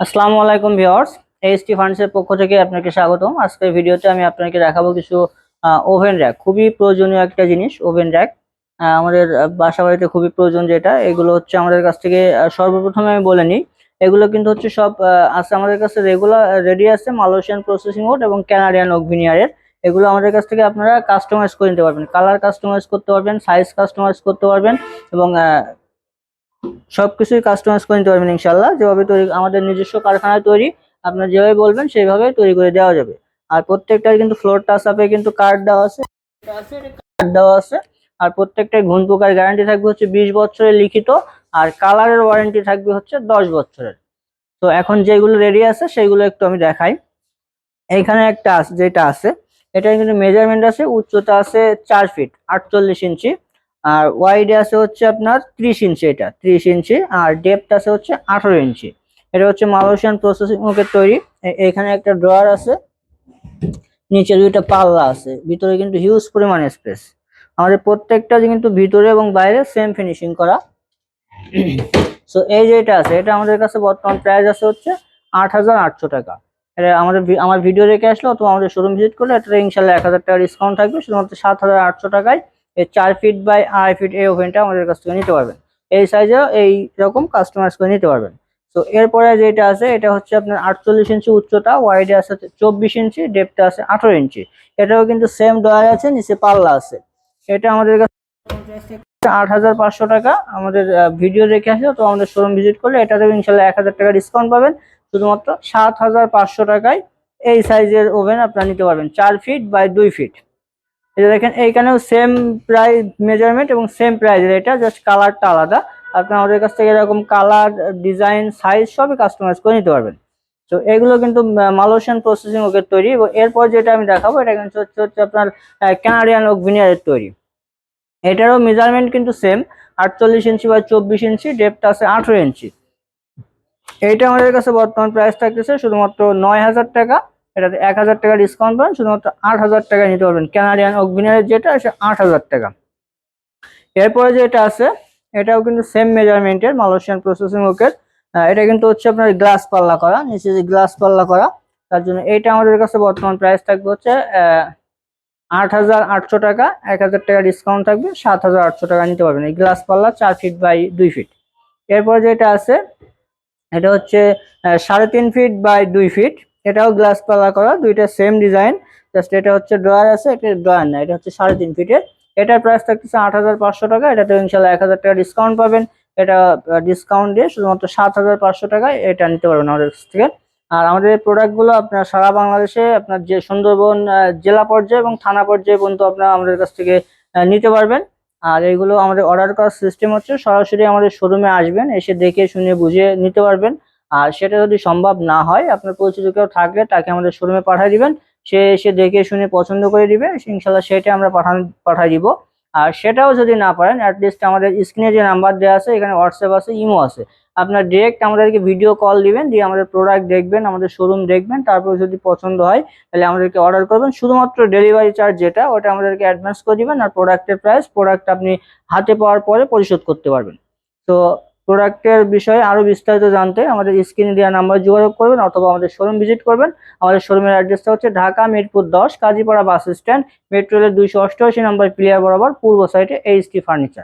আসসালামু আলাইকুম viewers HT ফান্ডসের পক্ষ থেকে আপনাকে স্বাগতম। আজকের ভিডিওতে আমি আপনাকে দেখাবো কিছু ওভেন র্যাক খুবই প্রয়োজনীয় একটা জিনিস ওভেন র্যাক আমাদের বাসা বাড়িতে খুবই প্রয়োজন যেটা, এগুলো হচ্ছে আমাদের কাছ থেকে সর্বপ্রথমে আমি বলে নিই, এগুলো কিন্তু হচ্ছে সব আছে আমাদের কাছে রেগুলার রেডি আছে মালয়েশিয়ান প্রসেসিং মোড এবং ক্যানাডিয়ান অগভিনিয়ারের এগুলো আমাদের কাছ থেকে আপনারা কাস্টমাইজ করে নিতে পারবেন। কালার কাস্টমাইজ করতে পারবেন সাইজ কাস্টমাইজ করতে পারবেন এবং আহ, সবকিছুই কাস্টমাইজ করে নিতে পারবেন ইনশাল্লাহ যেভাবে তৈরি আমাদের নিজস্ব কারখানায় তৈরি আপনার যেভাবে বলবেন সেইভাবে তৈরি করে দেওয়া যাবে। আর প্রত্যেকটার কিন্তু ফ্লোর টাচ আপে কিন্তু কার্ড দেওয়া আছে। কার্ড দেওয়া আছে। আর প্রত্যেকটাই ঘুণ পোকার গ্যারান্টি থাকবে হচ্ছে বিশ বছরের লিখিত আর কালারের ওয়ারেন্টি থাকবে হচ্ছে দশ বছরের। তো এখন যেগুলো রেডি আছে সেইগুলো একটু আমি দেখাই। এইখানে একটা যেটা আছে এটা কিন্তু মেজারমেন্ট আছে উচ্চতা আছে চার ফিট আটচল্লিশ ইঞ্চি। আর ওয়াইড আছে হচ্ছে আপনার ত্রিশ ইঞ্চি এটা। ত্রিশ ইঞ্চি আর ডেপথ আছে হচ্ছে আঠারো ইঞ্চি এটা হচ্ছে মালয়েশিয়ান প্রসেসিং মুখের তৈরি। এখানে একটা ড্রয়ার আছে। নিচে দুইটা পাল্লা আছে। ভিতরে কিন্তু হিউজ পরিমাণ স্পেস আমাদের প্রত্যেকটা কিন্তু ভিতরে এবং বাইরে সেম ফিনিশিং করা। সো এই যেটা আছে, এটা আমাদের কাছে বর্তমান প্রাইস আছে হচ্ছে আট হাজার আটশো টাকা। এটা আমাদের আমার ভিডিও রেখে আসলে অথবা আমাদের শোরুম ভিজিট করলে এটা ইনশাল্লাহ এক হাজার টাকা ডিসকাউন্ট থাকবে। শুধুমাত্র সাত হাজার আটশো টাকায় এই চার ফিট বাই আড়াই ফিট এই ওভেনটা আমাদের কাছ থেকে নিতে পারবেন। এই সাইজেও এই রকম কাস্টমাইজ করে নিতে পারবেন। তো এরপরে যেটা আছে, এটা হচ্ছে আপনার আটচল্লিশ ইঞ্চি উচ্চতা ওয়াইডে আছে চব্বিশ ইঞ্চি ডেপটা আছে আঠারো ইঞ্চি এটাও কিন্তু সেম ডয়ার আছে, নিচে পাল্লা আছে। এটা আমাদের কাছে আট হাজার পাঁচশো টাকা আমাদের ভিডিও দেখে আসলে তো আমাদের শোরুম ভিজিট করলে এটাতেও ইনশাল্লাহ এক হাজার টাকা ডিসকাউন্ট পাবেন। শুধুমাত্র সাত হাজার পাঁচশো টাকায় এই সাইজের ওভেন আপনারা নিতে পারবেন, চার ফিট বাই দুই ফিট যে দেখেন, এইখানেও সেম প্রাইস মেজারমেন্ট এবং সেম প্রাইজের এটা জাস্ট কালারটা আলাদা। আপনি আমাদের কাছ থেকে এরকম কালার ডিজাইন সাইজ সবই কাস্টমাইজ করে নিতে পারবেন। তো এগুলো কিন্তু মালয়েশিয়ান প্রসেসিং ওকের তৈরি এবং এরপর যেটা আমি দেখাবো, এটা কিন্তু হচ্ছে হচ্ছে আপনার ক্যানাডিয়ান ওক ভিনিয়ারের তৈরি। এটারও মেজারমেন্ট কিন্তু সেম আটচল্লিশ ইঞ্চি বা চব্বিশ ইঞ্চি ডেপটা আছে আঠেরো ইঞ্চি। এইটা আমাদের কাছে বর্তমান প্রাইস থাকতেছে শুধুমাত্র নয় হাজার টাকা। এটাতে এক হাজার টাকা ডিসকাউন্ট পাবেন, শুধুমাত্র আট হাজার টাকা নিতে পারবেন। ক্যানাডিয়ান অগ্নিয়ারের যেটা, সে আট হাজার টাকা। এরপরে যেটা আছে, এটাও কিন্তু সেম মেজারমেন্টের মালয়েশিয়ান প্রসেসিং ওকের এটা কিন্তু হচ্ছে আপনার গ্লাস পাল্লা করা, নিচে যে গ্লাস পাল্লা করা, তার জন্য এইটা আমাদের কাছে বর্তমান প্রাইস থাকবে হচ্ছে আট হাজার আটশো টাকা, এক হাজার টাকা ডিসকাউন্ট থাকবে, সাত হাজার আটশো টাকা নিতে পারবেন। এই গ্লাস পাল্লা চার ফিট বাই দুই ফিট এরপরে যেটা আছে, এটা হচ্ছে সাড়ে তিন ফিট বাই দুই ফিট এটাও গ্লাস পাল্লা করা, দুইটা সেম ডিজাইন জাস্ট এটা হচ্ছে ড্রয়ার আছে, এটা ড্রয়ার না, এটা হচ্ছে সাড়ে তিন ফিটের এটার প্রাইস থাকতেছে আট হাজার পাঁচশো টাকা এটাতে ইনশাল্লাহ এক হাজার টাকা ডিসকাউন্ট পাবেন। এটা ডিসকাউন্ট দিয়ে শুধুমাত্র সাত হাজার পাঁচশো টাকায় এটা নিতে পারবেন আমাদের থেকে। আর আমাদের এই প্রোডাক্টগুলো আপনার সারা বাংলাদেশে আপনার যে সুন্দরবন জেলা পর্যায়ে এবং থানা পর্যায়ে পর্যন্ত আপনারা আমাদের কাছ থেকে নিতে পারবেন। আর এইগুলো আমাদের অর্ডার করার সিস্টেম হচ্ছে সরাসরি আমাদের শোরুমে আসবেন, এসে দেখে, শুনে, বুঝে নিতে পারবেন। আর সেটা যদি সম্ভব না হয়, আপনার পরিচিত কেউ থাকলে তাকে আমাদের শোরুমে পাঠিয়ে দিবেন। সে এসে দেখে শুনে পছন্দ করে দিবে, ইনশাল্লাহ সেটা আমরা পাঠান, পাঠিয়ে দিব। আর সেটাও যদি না পারেন অ্যাটলিস্ট আমাদের স্ক্রিনে যে নাম্বার দেওয়া আছে, এখানে হোয়াটসঅ্যাপ আছে ইমো আছে। আপনার ডিরেক্ট আমাদেরকে ভিডিও কল দিবেন, দিয়ে আমাদের প্রোডাক্ট দেখবেন, আমাদের শোরুম দেখবেন, তারপর যদি পছন্দ হয়, তাহলে আমাদেরকে অর্ডার করবেন। শুধুমাত্র ডেলিভারি চার্জ যেটা, ওটা আমাদেরকে অ্যাডভান্স করে দিবেন, আর প্রোডাক্টের প্রাইস প্রোডাক্ট আপনি হাতে পাওয়ার পরে পরিশোধ করতে পারবেন। তো প্রোডাক্টের বিষয়ে আরও বিস্তারিত জানতে আমাদের স্ক্রিনে দেওয়া নাম্বার যোগাযোগ করবেন অথবা আমাদের শোরুম ভিজিট করবেন। আমাদের শোরুমের অ্যাড্রেসটা হচ্ছে ঢাকা মিরপুর দশ, কাজীপাড়া বাস স্ট্যান্ড মেট্রো রেলের দুইশো অষ্টআশি নম্বর প্লেয়ার বরাবর, পূর্ব সাইডে এইচটি ফার্নিচার